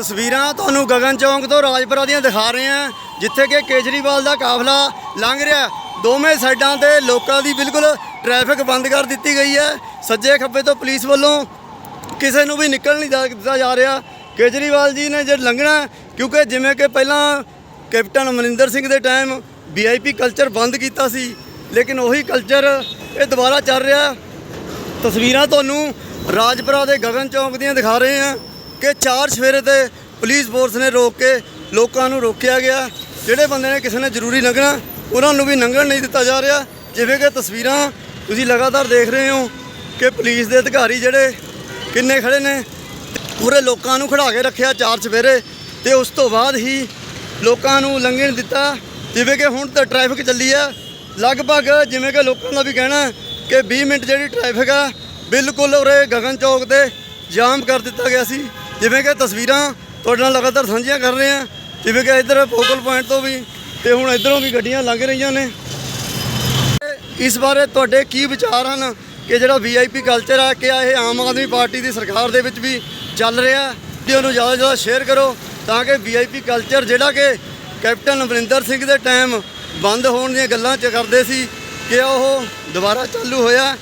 ਤਸਵੀਰਾਂ ਤੁਹਾਨੂੰ ਗਗਨ ਚੌਂਕ ਤੋਂ ਰਾਜਪੁਰਾ ਦੀਆਂ ਦਿਖਾ ਰਹੇ ਹਾਂ, ਜਿੱਥੇ ਕਿ ਕੇਜਰੀਵਾਲ ਦਾ ਕਾਫਲਾ ਲੰਘ ਰਿਹਾ। ਦੋਵੇਂ ਸਾਈਡਾਂ ਤੇ ਲੋਕਾਂ ਦੀ ਬਿਲਕੁਲ ਟ੍ਰੈਫਿਕ ਬੰਦ ਕਰ ਦਿੱਤੀ ਗਈ ਹੈ। ਸੱਜੇ ਖੱਬੇ ਤੋਂ ਪੁਲਿਸ ਵੱਲੋਂ ਕਿਸੇ ਨੂੰ ਵੀ ਨਿਕਲ ਨਹੀਂ ਜਾ- ਦਿੱਤਾ ਜਾ ਰਿਹਾ। ਕੇਜਰੀਵਾਲ ਜੀ ਨੇ ਜੇ ਲੰਘਣਾ ਕਿਉਂਕਿ ਜਿਵੇਂ ਕਿ ਪਹਿਲਾਂ ਕੈਪਟਨ ਅਮਰਿੰਦਰ ਸਿੰਘ ਦੇ ਟਾਈਮ ਵੀਆਈਪੀ ਕਲਚਰ ਬੰਦ ਕੀਤਾ ਸੀ, ਲੇਕਿਨ ਉਹੀ ਕਲਚਰ ਇਹ ਦੁਬਾਰਾ ਚੱਲ ਰਿਹਾ ਤਸਵੀਰਾਂ ਤੁਹਾਨੂੰ ਰਾਜਪੁਰਾ ਦੇ ਗਗਨ ਚੌਂਕ ਦੀਆਂ ਦਿਖਾ ਰਹੇ ਹਾਂ। ਕਿ ਚਾਰ ਸਵੇਰੇ ਤੇ ਪੁਲਿਸ ਫੋਰਸ ਨੇ ਰੋਕ ਕੇ ਲੋਕਾਂ ਨੂੰ ਰੋਕਿਆ ਗਿਆ। ਜਿਹੜੇ ਬੰਦੇ ਨੇ ਕਿਸੇ ਨੇ ਜ਼ਰੂਰੀ ਲੰਘਣਾ, ਉਹਨਾਂ ਨੂੰ ਵੀ ਲੰਘਣ ਨਹੀਂ ਦਿੱਤਾ ਜਾ ਰਿਹਾ। ਜਿਵੇਂ ਕਿ ਤਸਵੀਰਾਂ ਤੁਸੀਂ ਲਗਾਤਾਰ ਦੇਖ ਰਹੇ ਹੋ ਕਿ ਪੁਲਿਸ ਦੇ ਅਧਿਕਾਰੀ ਜਿਹੜੇ ਕਿੰਨੇ ਖੜੇ ਨੇ, ਪੂਰੇ ਲੋਕਾਂ ਨੂੰ ਖੜਾ ਕੇ ਰੱਖਿਆ ਚਾਰ ਸਵੇਰੇ ਤੇ ਉਸ ਤੋਂ ਬਾਅਦ ਹੀ ਲੋਕਾਂ ਨੂੰ ਲੰਘਣ ਦਿੱਤਾ। ਜਿਵੇਂ ਕਿ ਹੁਣ ਤਾਂ ਟ੍ਰੈਫਿਕ ਚੱਲੀ ਆ। ਲਗਭਗ ਜਿਵੇਂ ਕਿ ਲੋਕਾਂ ਦਾ ਵੀ ਕਹਿਣਾ ਕਿ 20 ਮਿੰਟ ਜਿਹੜੀ ਟ੍ਰੈਫਿਕ ਆ, ਬਿਲਕੁਲ ਉਰੇ ਗਗਨ ਚੌਕ ਤੇ ਜਾਮ ਕਰ ਦਿੱਤਾ ਗਿਆ ਸੀ। ਜਿਵੇਂ ਕਿ ਤਸਵੀਰਾਂ ਤੁਹਾਡੇ ਨਾਲ ਲਗਾਤਾਰ ਸਾਂਝੀਆਂ ਕਰ ਰਹੇ ਆ ਜਿਵੇਂ ਕਿ ਇੱਧਰ ਫੋਕਲ ਪੁਆਇੰਟ ਤੋਂ ਵੀ ਤੇ ਹੁਣ ਇੱਧਰੋਂ ਵੀ ਗੱਡੀਆਂ ਲੰਘ ਰਹੀਆਂ ਨੇ। ਇਸ ਬਾਰੇ ਤੁਹਾਡੇ ਕੀ ਵਿਚਾਰ ਹਨ ਕਿ ਜਿਹੜਾ ਵੀਆਈਪੀ ਕਲਚਰ ਆ, ਕਿ ਇਹ ਆਮ ਆਦਮੀ ਪਾਰਟੀ ਦੀ ਸਰਕਾਰ ਦੇ ਵਿੱਚ ਵੀ ਚੱਲ ਰਿਹਾ ਵੀਡੀਓ ਉਹਨੂੰ ਜ਼ਿਆਦਾ ਤੋਂ ਜ਼ਿਆਦਾ ਸ਼ੇਅਰ ਕਰੋ ਤਾਂ ਕਿ ਵੀਆਈਪੀ ਕਲਚਰ ਜਿਹੜਾ ਕਿ ਕੈਪਟਨ ਅਮਰਿੰਦਰ ਸਿੰਘ ਦੇ ਟਾਈਮ ਬੰਦ ਹੋਣ ਦੀਆਂ ਗੱਲਾਂ ਚ ਕਰਦੇ ਸੀ ਕਿ ਉਹ ਦੁਬਾਰਾ ਚਾਲੂ ਹੋਇਆ।